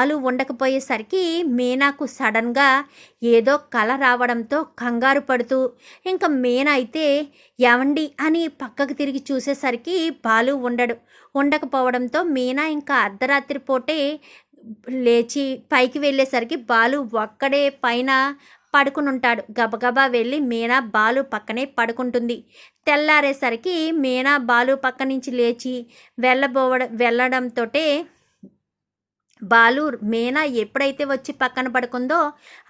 బాలు ఉండకపోయేసరికి మీనాకు సడన్గా ఏదో కల రావడంతో కంగారు పడుతూ ఇంకా మీనా అయితే ఎవండి అని పక్కకు తిరిగి చూసేసరికి బాలు ఉండడు. ఉండకపోవడంతో మీనా ఇంకా అర్ధరాత్రి పూటే లేచి పైకి వెళ్ళేసరికి బాలు ఒక్కడే పైన పడుకుని ఉంటాడు గబగబా వెళ్ళి మీనా బాలు పక్కనే పడుకుంటుంది. తెల్లారేసరికి మీనా బాలు పక్క నుంచి లేచి వెళ్ళబోవడం వెళ్ళడంతో బాలు మీనా ఎప్పుడైతే వచ్చి పక్కన పడుకుందో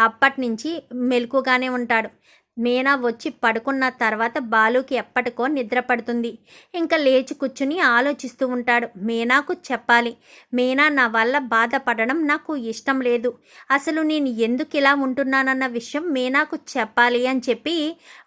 అప్పటి నుంచి మెలకుగానే ఉంటాడు. మీనా వచ్చి పడుకున్న తర్వాత బాలుకి ఎప్పటికో నిద్ర పడుతుంది. ఇంకా లేచి కూర్చుని ఆలోచిస్తూ ఉంటాడు. మీనాకు చెప్పాలి మీనా నా వల్ల బాధపడడం నాకు ఇష్టం లేదు. అసలు నేను ఎందుకు ఇలా ఉంటున్నానన్న విషయం మీనాకు చెప్పాలి అని చెప్పి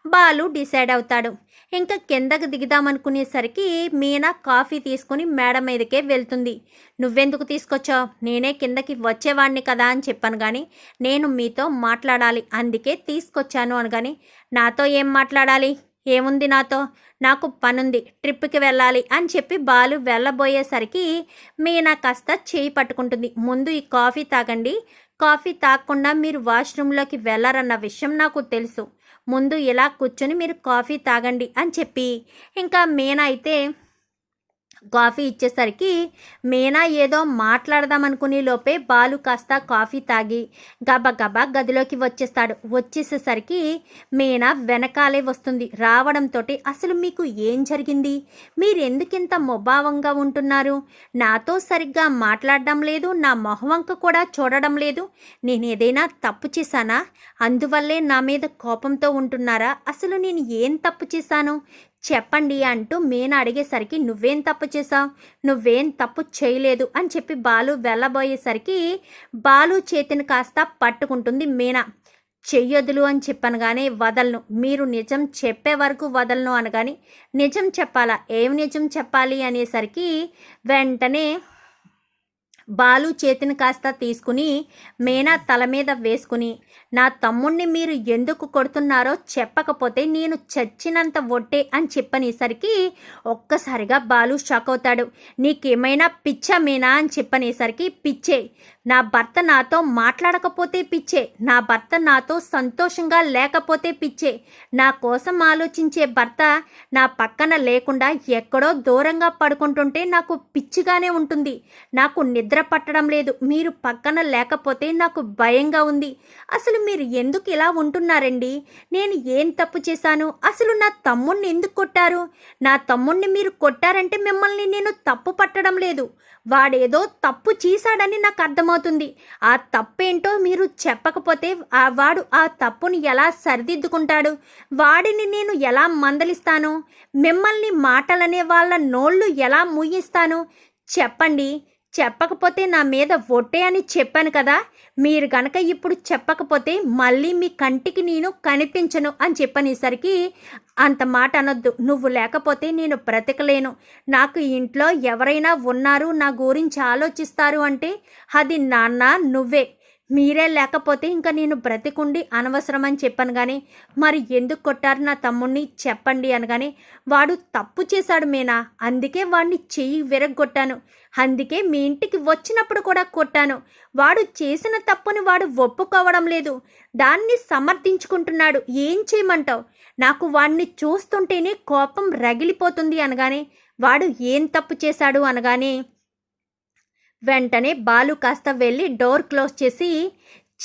బాలు డిసైడ్ అవుతాడు. ఇంకా కిందకు దిగుదామనుకునేసరికి మీనా కాఫీ తీసుకుని మేడ మీదకే వెళ్తుంది. నువ్వెందుకు తీసుకొచ్చావు? నేనే కిందకి వచ్చేవాడిని కదా అని చెప్పాను కానీ నేను మీతో మాట్లాడాలి. అందుకే తీసుకొచ్చాను అని కానీ నాతో ఏం మాట్లాడాలి? ఏముంది నాతో? నాకు పనుంది. ట్రిప్కి వెళ్ళాలి అని చెప్పి బాలు వెళ్ళబోయేసరికి మీనా కాస్త చేయి పట్టుకుంటుంది. ముందు ఈ కాఫీ తాగండి. కాఫీ తాగకుండా మీరు వాష్రూమ్లోకి వెళ్ళరన్న విషయం నాకు తెలుసు. ముందు ఇలా కూర్చొని మీరు కాఫీ తాగండి అని చెప్పి. ఇంకా మీనా అయితే కాఫీ ఇచ్చేసరికి మీనా ఏదో మాట్లాడదామనుకునే లోపే బాలు కాస్త కాఫీ తాగి గబగబా గదిలోకి వచ్చేస్తాడు. వచ్చేసేసరికి మీనా వెనకాలే వస్తుంది. రావడంతో అసలు మీకు ఏం జరిగింది? మీరెందుకింత మొభావంగా ఉంటున్నారు? నాతో సరిగ్గా మాట్లాడడం లేదు. నా మొహవంక కూడా చూడడం లేదు. నేను ఏదైనా తప్పు చేశానా? అందువల్లే నా మీద కోపంతో ఉంటున్నారా? అసలు నేను ఏం తప్పు చేశాను? చెప్పండి అంటూ మీనా అడిగేసరికి నువ్వేం తప్పు చేసావు నువ్వేం తప్పు చేయలేదు? అని చెప్పి బాలు వెళ్ళబోయేసరికి బాలు చేతిని కాస్త పట్టుకుంటుంది మీనా. చెయ్యొదులు అని చెప్పాను కానీ వదలను. మీరు నిజం చెప్పే వరకు వదలను అనగాని నిజం చెప్పాలా? ఏం నిజం చెప్పాలి? అనేసరికి వెంటనే బాలు చేతిని కాస్త తీసుకుని మీనా తల మీద వేసుకుని నా తమ్ముణ్ణి మీరు ఎందుకు కొడుతున్నారో చెప్పకపోతే నేను చచ్చినంత ఒట్టే అని చెప్పనేసరికి ఒక్కసారిగా బాలు షాక్ అవుతాడు. నీకేమైనా పిచ్చమేనా అని చెప్పనేసరికి పిచ్చే. నా భర్త నాతో మాట్లాడకపోతే పిచ్చే. నా భర్త నాతో సంతోషంగా లేకపోతే పిచ్చే. నా కోసం ఆలోచించే భర్త నా పక్కన లేకుండా ఎక్కడో దూరంగా పడుకుంటుంటే నాకు పిచ్చిగానే ఉంటుంది. నాకు నిద్ర పట్టడం లేదు. మీరు పక్కన లేకపోతే నాకు భయంగా ఉంది. అసలు మీరు ఎందుకు ఇలా ఉంటున్నారండి? నేను ఏం తప్పు చేశాను? అసలు నా తమ్ముణ్ణి ఎందుకు కొట్టారు? నా తమ్ముణ్ణి మీరు కొట్టారంటే మిమ్మల్ని నేను తప్పు పట్టడం లేదు. వాడేదో తప్పు చేశాడని నాకు అర్థమవుతుంది. ఆ తప్పేంటో మీరు చెప్పకపోతే ఆ వాడు ఆ తప్పుని ఎలా సరిదిద్దుకుంటాడు? వాడిని నేను ఎలా మందలిస్తాను? మిమ్మల్ని మాటలనే వాళ్ళ నోళ్ళు ఎలా ముగిస్తాను చెప్పండి. చెప్పకపోతే నా మీద ఒట్టే అని చెప్పాను కదా మీరు గనక ఇప్పుడు చెప్పకపోతే మళ్ళీ మీ కంటికి నేను కనిపించను అని చెప్పనేసరికి అంత మాట అనొద్దు. నువ్వు లేకపోతే నేను బ్రతకలేను. నాకు ఇంట్లో ఎవరైనా ఉన్నారు నా గురించి ఆలోచిస్తారు అంటే అది నాన్న నువ్వే. మీరే లేకపోతే ఇంకా నేను బ్రతికుండి అనవసరం అని చెప్పాను కానీ మరి ఎందుకు కొట్టారు నా తమ్ముణ్ణి చెప్పండి అనగానే వాడు తప్పు చేశాడు మీనా? అందుకే వాడిని చెయ్యి విరగొట్టాను అందుకే మీ ఇంటికి వచ్చినప్పుడు కూడా కొట్టాను. వాడు చేసిన తప్పుని వాడు ఒప్పుకోవడం లేదు. దాన్ని సమర్థించుకుంటున్నాడు. ఏం చేయమంటావు? నాకు వాడిని చూస్తుంటేనే కోపం రగిలిపోతుంది అనగానే వాడు ఏం తప్పు చేశాడు? అనగానే వెంటనే బాలు కాస్త వెళ్ళి డోర్ క్లోజ్ చేసి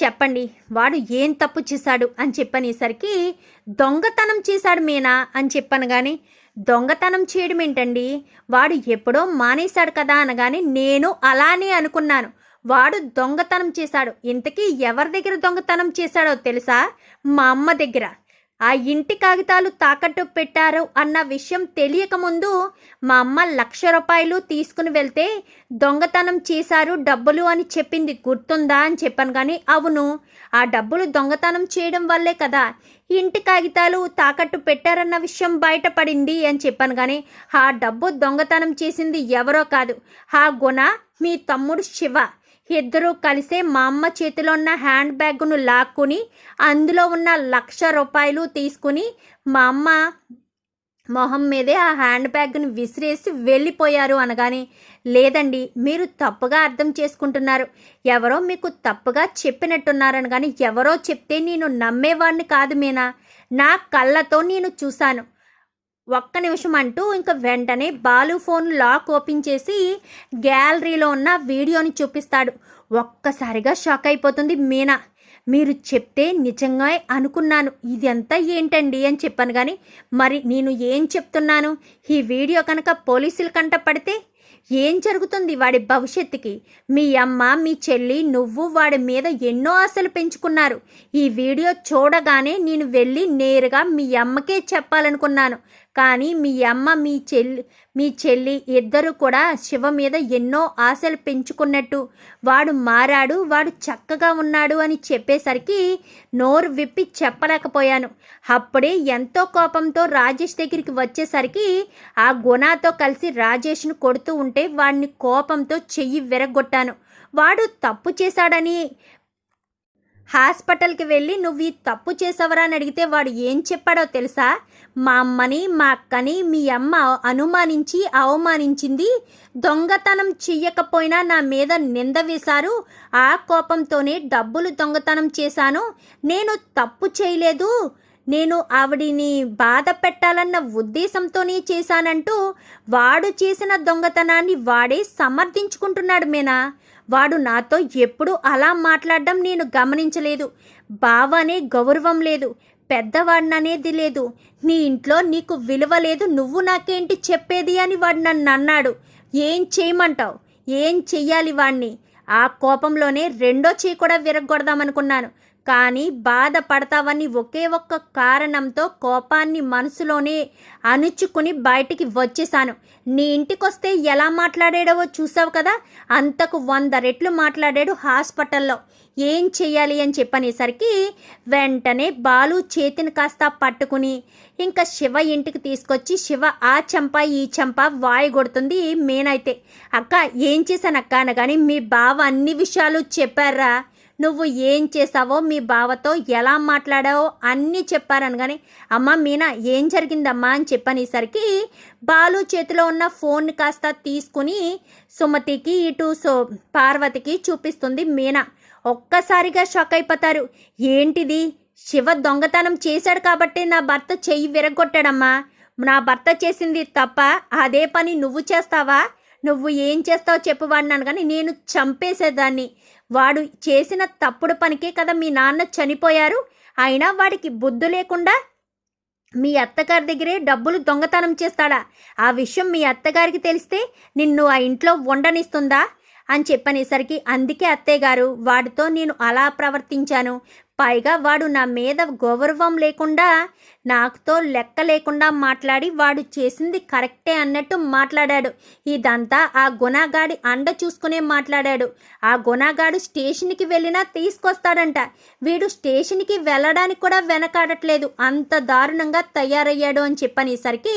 చెప్పండి వాడు ఏం తప్పు చేశాడు? అని చెప్పనేసరికి దొంగతనం చేశాడు మీనా? అని చెప్పాను కానీ దొంగతనం చేయడం ఏంటండి? వాడు ఎప్పుడో మానేశాడు కదా అనగానే నేను అలానే అనుకున్నాను. వాడు దొంగతనం చేశాడు. ఇంతకీ ఎవరి దగ్గర దొంగతనం చేశాడో తెలుసా? మా అమ్మ దగ్గర. ఆ ఇంటి కాగితాలు తాకట్టు పెట్టారు అన్న విషయం తెలియకముందు మా అమ్మ లక్ష రూపాయలు తీసుకుని వెళ్తే దొంగతనం చేశారు డబ్బులు అని చెప్పింది. గుర్తుందా అని చెప్పాను కానీ అవును. ఆ డబ్బులు దొంగతనం చేయడం వల్లే కదా ఇంటి కాగితాలు తాకట్టు పెట్టారన్న విషయం బయటపడింది అని చెప్పాను కానీ ఆ డబ్బు దొంగతనం చేసింది ఎవరో కాదు. ఆ గుణ మీ తమ్ముడు శివ. ఇద్దరూ కలిసే మా అమ్మ చేతిలో ఉన్న హ్యాండ్ బ్యాగ్ను లాక్కుని అందులో ఉన్న లక్ష రూపాయలు తీసుకుని మా అమ్మ మొహం మీదే ఆ హ్యాండ్ బ్యాగ్ను విసిరేసి వెళ్ళిపోయారు అనగానే లేదండి మీరు తప్పుగా అర్థం చేసుకుంటున్నారు. ఎవరో మీకు తప్పుగా చెప్పినట్టున్నారని కానీ ఎవరో చెప్తే నేను నమ్మేవాడిని కాదు మీనా. నా కళ్ళతో నేను చూశాను. ఒక్క నిమిషం అంటూ ఇంకా వెంటనే బాలు ఫోన్ లాక్ ఓపెన్ చేసి గ్యాలరీలో ఉన్న వీడియోని చూపిస్తాడు. ఒక్కసారిగా షాక్ అయిపోతుంది మీనా. మీరు చెప్తే నిజంగా అనుకున్నాను. ఇదంతా ఏంటండి అని చెప్పాను కానీ మరి నేను ఏం చెప్తున్నాను? ఈ వీడియో కనుక పోలీసుల కంట పడితే ఏం జరుగుతుంది వాడి భవిష్యత్తుకి? మీ అమ్మ మీ చెల్లి నువ్వు వాడి మీద ఎన్నో ఆశలు పెంచుకున్నారు. ఈ వీడియో చూడగానే నేను వెళ్ళి నేరుగా మీ అమ్మకే చెప్పాలనుకున్నాను. కానీ మీ అమ్మ మీ చెల్లి మీ చెల్లి ఇద్దరు కూడా శివ మీద ఎన్నో ఆశలు పెంచుకున్నట్టు. వాడు మారాడు వాడు చక్కగా ఉన్నాడు అని చెప్పేసరికి నోరు విప్పి చెప్పలేకపోయాను. అప్పుడే ఎంతో కోపంతో రాజేష్ దగ్గరికి వచ్చేసరికి ఆ గుణాతో కలిసి రాజేష్ను కొడుతూ ఉంటే వాడిని కోపంతో చెయ్యి విరగొట్టాను. వాడు తప్పు చేశాడని హాస్పిటల్కి వెళ్ళి నువ్వు ఈ తప్పు చేసావరా అని అడిగితే వాడు ఏం చెప్పాడో తెలుసా? మా అమ్మని మా అక్కని మీ అమ్మ అనుమానించి అవమానించింది. దొంగతనం చెయ్యకపోయినా నా మీద నింద వేశారు. ఆ కోపంతోనే డబ్బులు దొంగతనం చేశాను. నేను తప్పు చేయలేదు. నేను ఆవిడిని బాధ పెట్టాలన్న ఉద్దేశంతోనే చేశానంటూ వాడు చేసిన దొంగతనాన్ని వాడే సమర్థించుకుంటున్నాడు మేనా? వాడు నాతో ఎప్పుడు అలా మాట్లాడడం నేను గమనించలేదు. బావనే గౌరవం లేదు. పెద్దవాడిననేది లేదు. నీ ఇంట్లో నీకు విలువ లేదు. నువ్వు నాకేంటి చెప్పేది అని వాడు నన్ను అన్నాడు. ఏం చేయమంటావు? ఏం చెయ్యాలి వాణ్ణి? ఆ కోపంలోనే రెండో చేయి కూడా విరగొడదామనుకున్నాను కానీ బాధపడతావని ఒకే ఒక్క కారణంతో కోపాన్ని మనసులోనే అణుచుకుని బయటికి వచ్చేశాను. నీ ఇంటికొస్తే ఎలా మాట్లాడాడో చూసావు కదా? అంతకు వంద రెట్లు మాట్లాడాడు హాస్పిటల్లో. ఏం చేయాలి అని చెప్పనేసరికి వెంటనే బాలు చేతిని కాస్త పట్టుకుని ఇంకా శివ ఇంటికి తీసుకొచ్చి శివ ఆ చెంప ఈ చెంప వాయి కొడుతుంది మేనైతే అక్క ఏం చేశానక్క? అనగాని మీ బావ అన్ని విషయాలు చెప్పారా? నువ్వు ఏం చేసావో మీ బావతో ఎలా మాట్లాడావో అన్నీ చెప్పారని కానీ అమ్మ మీనా ఏం జరిగిందమ్మా? అని చెప్పనేసరికి బాలు చేతిలో ఉన్న ఫోన్ కాస్త తీసుకుని సుమతికి ఇటు సో పార్వతికి చూపిస్తుంది. మీనా ఒక్కసారిగా షాక్ అయిపోతారు. ఏంటిది? శివ దొంగతనం చేశాడు కాబట్టి నా భర్త చెయ్యి విరగొట్టాడమ్మా. నా భర్త చేసింది తప్ప అదే పని నువ్వు చేస్తావా? నువ్వు ఏం చేస్తావో చెప్పువాడినాను కానీ నేను చంపేసేదాన్ని. వాడు చేసిన తప్పుడు పనికే కదా మీ నాన్న చనిపోయారు. అయినా వాడికి బుద్ధు లేకుండా మీ అత్తగారి దగ్గరే డబ్బులు దొంగతనం చేస్తాడా? ఆ విషయం మీ అత్తగారికి తెలిస్తే నిన్ను ఆ ఇంట్లో ఉండనిస్తుందా? అని చెప్పనేసరికి అందుకే అత్తయ్య గారు వాడితో నేను అలా ప్రవర్తించాను. పైగా వాడు నా మీద గౌరవం లేకుండా నాకుతో లెక్క లేకుండా మాట్లాడి వాడు చేసింది కరెక్టే అన్నట్టు మాట్లాడాడు. ఇదంతా ఆ గుణగాడి అండ చూసుకునే మాట్లాడాడు. ఆ గుణగాడు స్టేషన్కి వెళ్ళినా తీసుకొస్తాడంట. వీడు స్టేషన్కి వెళ్ళడానికి కూడా వెనకాడట్లేదు. అంత దారుణంగా తయారయ్యాడు అని చెప్పనేసరికి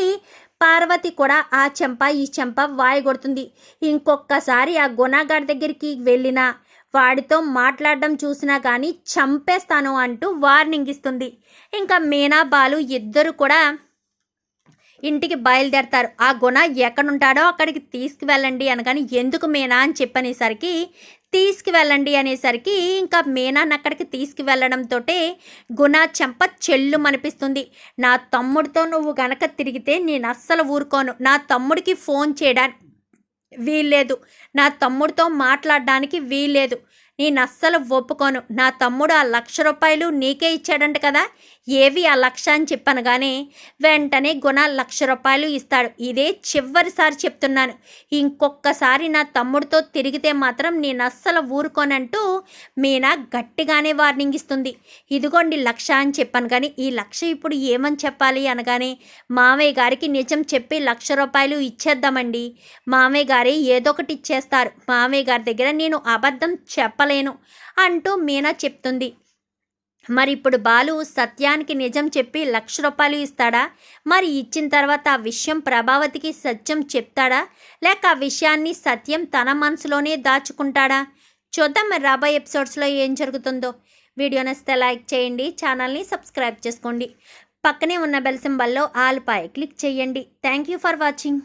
పార్వతి కూడా ఆ చెంప ఈ చెంప వాయగొడుతుంది. ఇంకొకసారి ఆ గుణగాడి దగ్గరికి వెళ్ళినా వాడితో మాట్లాడడం చూసినా కానీ చంపేస్తాను అంటూ వార్నింగ్ ఇస్తుంది. ఇంకా మీనా బాలు ఇద్దరు కూడా ఇంటికి బయలుదేరతారు. ఆ గుణ ఎక్కడుంటాడో అక్కడికి తీసుకువెళ్ళండి అనగాని ఎందుకు మీనా? అని చెప్పనేసరికి తీసుకువెళ్ళండి అనేసరికి ఇంకా మీనాన్ని అక్కడికి తీసుకువెళ్ళడంతో గుణ చెంప చెల్లు అనిపిస్తుంది నా తమ్ముడితో నువ్వు గనక తిరిగితే నేను అస్సలు ఊరుకోను. నా తమ్ముడికి ఫోన్ చేయడానికి వీల్లేదు. నా తమ్ముడితో మాట్లాడడానికి వీల్లేదు. నేను అస్సలు ఒప్పుకోను. నా తమ్ముడు ఆ లక్ష రూపాయలు నీకే ఇచ్చాడంట కదా. ఏవి ఆ లక్ష అని చెప్పాను కానీ వెంటనే గుణ లక్ష రూపాయలు ఇస్తాడు. ఇదే చివరిసారి చెప్తున్నాను. ఇంకొకసారి నా తమ్ముడితో తిరిగితే మాత్రం నేను అస్సలు ఊరుకోనంటూ మీనా గట్టిగానే వార్నింగ్ ఇస్తుంది. ఇదిగోండి లక్ష అని చెప్పాను కానీ ఈ లక్ష ఇప్పుడు ఏమని చెప్పాలి అనగానే మామయ్య గారికి నిజం చెప్పి లక్ష రూపాయలు ఇచ్చేద్దామండి. మామయ్య గారి ఏదో ఒకటి ఇచ్చేస్తారు. మామయ్య గారి దగ్గర నేను అబద్ధం చెప్పలేను అంటూ మీనా చెప్తుంది. మరి ఇప్పుడు బాలు సత్యానికి నిజం చెప్పి లక్ష రూపాయలు ఇస్తాడా? మరి ఇచ్చిన తర్వాత ఆ విషయం ప్రభావతికి సత్యం చెప్తాడా? లేక ఆ విషయాన్ని సత్యం తన మనసులోనే దాచుకుంటాడా? చూద్దాం మరి రాబోయే ఎపిసోడ్స్లో ఏం జరుగుతుందో. వీడియో నచ్చితే లైక్ చేయండి ఛానల్ని సబ్స్క్రైబ్ చేసుకోండి. పక్కనే ఉన్న బెల్ సింబల్లో ఆల్ పై క్లిక్ చేయండి. Thank you for watching.